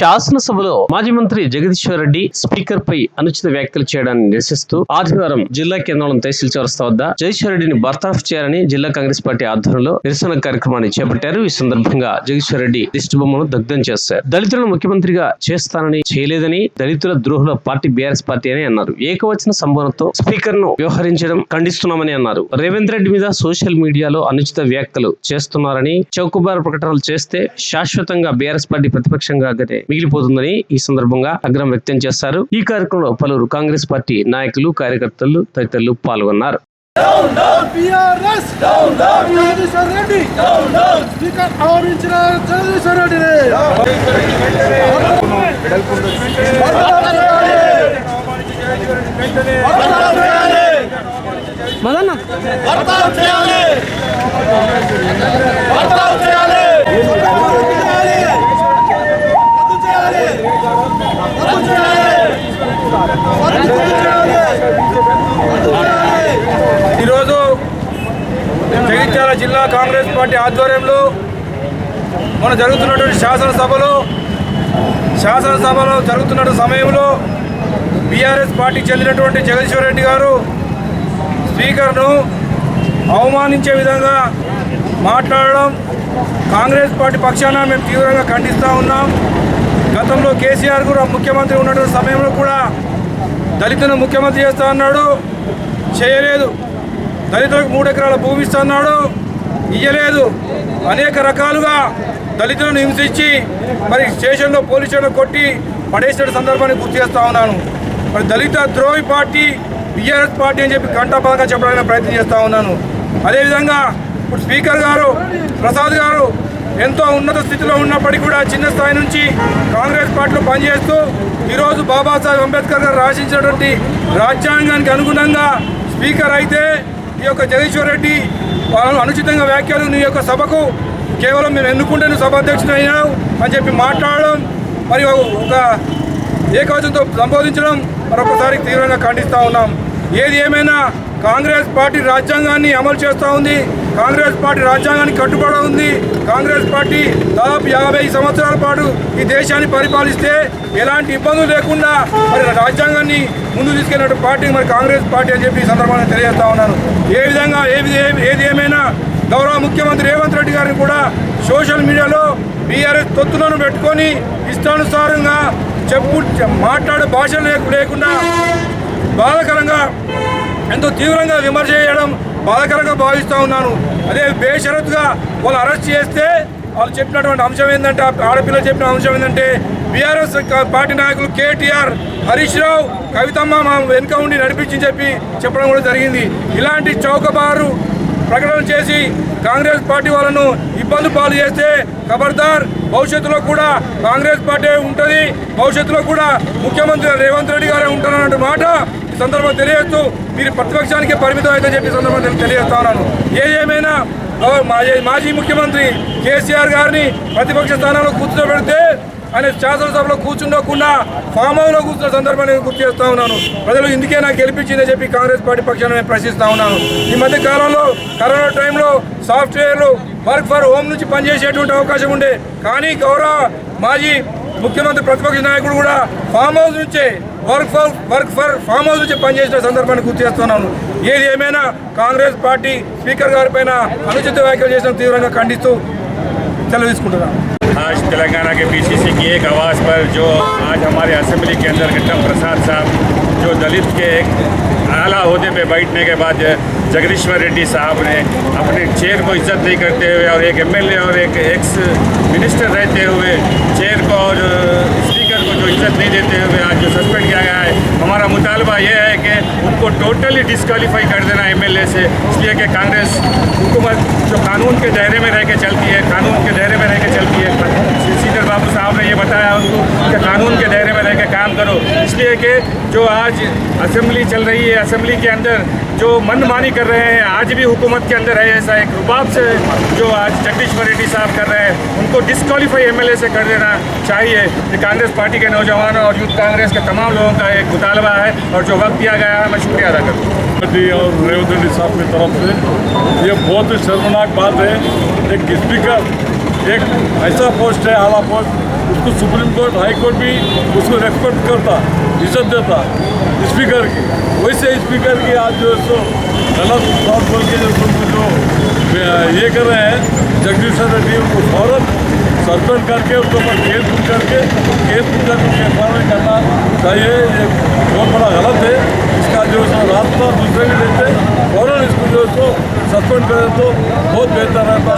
శాసనసభలో మాజీ మంత్రి జగదీశ్వర్ రెడ్డి స్పీకర్ పై అనుచిత వ్యాఖ్యలు చేయడాన్ని నిరసిస్తూ ఆదివారం జిల్లా కేంద్రంలో తహసీల్ చౌరస్తా వద్ద జగదీశ్వర్ రెడ్డిని బర్తాఫ్ చేయాలని జిల్లా కాంగ్రెస్ పార్టీ ఆధ్వర్యంలో నిరసన కార్యక్రమాన్ని చేపట్టారు. ఈ సందర్భంగా జగదీశ్వర్ రెడ్డి దిష్టి బొమ్మను దగ్ధం చేశారు. దళితులను ముఖ్యమంత్రిగా చేస్తానని చేయలేదని దళితుల ద్రోహుల పార్టీ బీఆర్ఎస్ పార్టీ అని అన్నారు. ఏకవచన సంబోధనతో స్పీకర్ను వ్యవహరించడం ఖండిస్తున్నామని అన్నారు. రేవంత్ రెడ్డి మీద సోషల్ మీడియాలో అనుచిత వ్యాఖ్యలు చేస్తున్నారని చౌకబార ప్రకటనలు చేస్తే శాశ్వతంగా బీఆర్ఎస్ పార్టీ ప్రతిపక్షంగా మిగిలిపోతుందని ఈ సందర్భంగా అగ్రం వ్యక్తం చేశారు ఈ కార్యక్రమంలో పలువురు కాంగ్రెస్ పార్టీ నాయకులు కార్యకర్తలు తదితరులు పాల్గొన్నారు. బీఆర్ఎస్ జగదీశ్వర్ రెడ్డి. స్పీకర్ ఆవరించిన జగదీశ్వర్ రెడ్డిని మదన్న బర్తావ్ చేయాలి. బర్తావ్ చేయాలి రద్దు చేయాలి రద్దు చేయాలి రద్దు చేయాలి రద్దు చేయాలి ఈరోజు జగిత్యాల జిల్లా కాంగ్రెస్ పార్టీ ఆధ్వర్యంలో మన జరుగుతున్నటువంటి శాసనసభలో శాసనసభలో జరుగుతున్న సమయంలో బీఆర్ఎస్ పార్టీకి చెందినటువంటి జగదీశ్వర్ రెడ్డి గారు స్పీకర్ను అవమానించే విధంగా మాట్లాడడం కాంగ్రెస్ పార్టీ పక్షాన మేము తీవ్రంగా ఖండిస్తూ ఉన్నాం. గతంలో కేసీఆర్ కూడా ముఖ్యమంత్రి ఉన్నటువంటి సమయంలో కూడా దళితులను ముఖ్యమంత్రి చేస్తా అన్నాడు. చేయలేదు. దళితులకు మూడు ఎకరాల భూమి ఇస్తున్నాడు ఇయ్యలేదు. అనేక రకాలుగా దళితులను హింసించి మరి స్టేషన్లో పోలీస్ స్టేషన్లో కొట్టి పడేసిన సందర్భాన్ని గుర్తు చేస్తూ ఉన్నాను. మరి దళిత ద్రోహి పార్టీ బీఆర్ఎస్ పార్టీ అని చెప్పి ఘంటాపదంగా చెప్పడానికి ప్రయత్నం చేస్తూ ఉన్నాను. అదేవిధంగా ఇప్పుడు స్పీకర్ గారు ప్రసాద్ గారు ఎంతో ఉన్నత స్థితిలో ఉన్నప్పటికీ కూడా చిన్న స్థాయి నుంచి కాంగ్రెస్ పార్టీలో పనిచేస్తూ ఈరోజు బాబాసాహెబ్ అంబేద్కర్ గారు రాసించినటువంటి రాజ్యాంగానికి అనుగుణంగా స్పీకర్ అయితే ఈ యొక్క జగదీశ్వర్ రెడ్డి వాళ్ళు అనుచితంగా వ్యాఖ్యలు నీ యొక్క సభకు కేవలం మేము ఎన్నుకుంటే నువ్వు సభాధ్యక్షుడు అయినావు అని చెప్పి మాట్లాడడం మరి ఒక ఏకవచనంతో సంబోధించడం మరొకసారి తీవ్రంగా ఖండిస్తూ ఉన్నాం. ఏది ఏమైనా కాంగ్రెస్ పార్టీ రాజ్యాంగాన్ని అమలు చేస్తూ ఉంది. కాంగ్రెస్ పార్టీ రాజ్యాంగానికి కట్టుబడి ఉంది. కాంగ్రెస్ పార్టీ దాదాపు యాభై సంవత్సరాల పాటు ఈ దేశాన్ని పరిపాలిస్తే ఎలాంటి ఇబ్బందులు లేకుండా మరి రాజ్యాంగాన్ని ముందు తీసుకెళ్ళిన పార్టీ మరి కాంగ్రెస్ పార్టీ అని చెప్పి ఈ సందర్భంగా తెలియజేస్తా ఉన్నాను. ఏ విధంగా ఏది ఏది ఏమైనా గౌరవ ముఖ్యమంత్రి రేవంత్ రెడ్డి గారిని కూడా సోషల్ మీడియాలో బీఆర్ఎస్ తొత్తులను పెట్టుకొని ఇష్టానుసారంగా చెప్పు మాట్లాడే భాష లేకుండా బాధాకరంగా ఎంతో తీవ్రంగా విమర్శ చేయడం బాధాకరంగా భావిస్తూ ఉన్నాను. అదే బేషరత్గా వాళ్ళు అరెస్ట్ చేస్తే వాళ్ళు చెప్పినటువంటి అంశం ఏంటంటే ఆడపిల్ల ఆడపిల్లలు చెప్పిన అంశం ఏంటంటే బీఆర్ఎస్ పార్టీ నాయకులు కేటీఆర్ హరీష్ రావు కవితమ్మ మా వెనుక ఉండి నడిపించి చెప్పి చెప్పడం కూడా జరిగింది. ఇలాంటి చౌకబారు ప్రకటన చేసి కాంగ్రెస్ పార్టీ వాళ్ళను ఇబ్బంది పాలు చేస్తే ఖబర్దార్. భవిష్యత్తులో కూడా కాంగ్రెస్ పార్టీ ఉంటుంది. భవిష్యత్తులో కూడా ముఖ్యమంత్రి రేవంత్ రెడ్డి గారే ఉంటారన్నట్టు మాట ఈ సందర్భంగా తెలియజేస్తూ మీరు ప్రతిపక్షానికి పరిమితం అయితే చెప్పి సందర్భంగా నేను తెలియజేస్తా ఉన్నాను. ఏదేమైనా మాజీ ముఖ్యమంత్రి కేసీఆర్ గారిని ప్రతిపక్ష స్థానంలో కూర్చోబెడితే ఆయన శాసనసభలో కూర్చుండకుండా ఫామ్ హౌస్లో కూర్చున్న సందర్భాన్ని గుర్తు చేస్తా ఉన్నాను. ప్రజలు ఇందుకే నాకు గెలిపించిందని చెప్పి కాంగ్రెస్ పార్టీ పక్షాన్ని నేను ప్రశ్నిస్తా ఉన్నాను. ఈ మధ్య కాలంలో కరోనా టైంలో సాఫ్ట్వేర్లు వర్క్ ఫర్ హోమ్ నుంచి పనిచేసేటువంటి అవకాశం ఉండే. కానీ గౌరవ మాజీ ముఖ్యమంత్రి ప్రతిపక్ష నాయకుడు కూడా ఫామ్ హౌస్ నుంచే work for work for farm house నుంచి పనిచేసిన సందర్భాన్ని గుర్తు చేస్తున్నాను ఏది ఏమైనా కాంగ్రెస్ పార్టీ స్పీకర్ గారి పైన అనుచిత వ్యాఖ్యలు చేసిన తీవ్రంగా ఖండిస్తూ సెలవు తీసుకుంటున్నాను आज तेलंगाना के पीसीसी की एक आवाज़ पर जो आज हमारे असेंबली के अंदर गट्टम प्रसाद साहब जो दलित के एक आला अहदे पे बैठने के बाद जगदीश्वर रेड्डी साहब ने अपने चेयर को इज्जत नहीं करते हुए और एक एमएलए और एक एक्स मिनिस्टर रहते हुए चेयर मुतालबा यह है कि उनको टोटली डिस्कालीफाई कर देना एमएलए से। इसलिए कि कांग्रेस हुकूमत जो कानून के दायरे में रह के चलती है, कानून के दायरे में रह के चलती है सीनियर बाबू साहब ने ये बताया उनको कि कानून के दायरे में रह के काम करो। इसलिए कि जो आज असेंबली चल रही है, असेंबली के अंदर जो मनमानी कर रहे हैं, आज भी हुकूमत के अंदर है ऐसा एक रुबाब से जो आज जगदीश्वर रेड्डी साहब कर रहे हैं। उनको डिस्कालीफाई एमएलए से कर देना चाहिए। ये कांग्रेस पार्टी के नौजवानों और यूथ कांग्रेस के तमाम लोगों का एक मुतालबा है और जो वक्त दिया गया है, मैं शुक्रिया अदा करता हूँ। और रेवंत रेड्डी साहब की तरफ़ से ये बहुत ही शर्मनाक बात है। एक स्पीकर एक ऐसा पोस्ट है, आला पोस्ट उसको सुप्रीम कोर्ट हाई कोर्ट भी उसको रेस्पेक्ट करता इज़्ज़त देता स्पीकर की। वैसे स्पीकर की आज जो है सो गलत बात बोल के जो जो ये कर रहे हैं, जगदीश रेड्डी उनको फ़ौरन सस्पेंड करके, उसके ऊपर केस बुक करके, केस बुक करके उनके एफ़ करना चाहिए, ये बहुत बड़ा गलत है। इसका जो है रास्ता दूसरे भी लेते फ़ौरन इसको जो है सो सस्पेंड करें तो बहुत बेहतर रहता।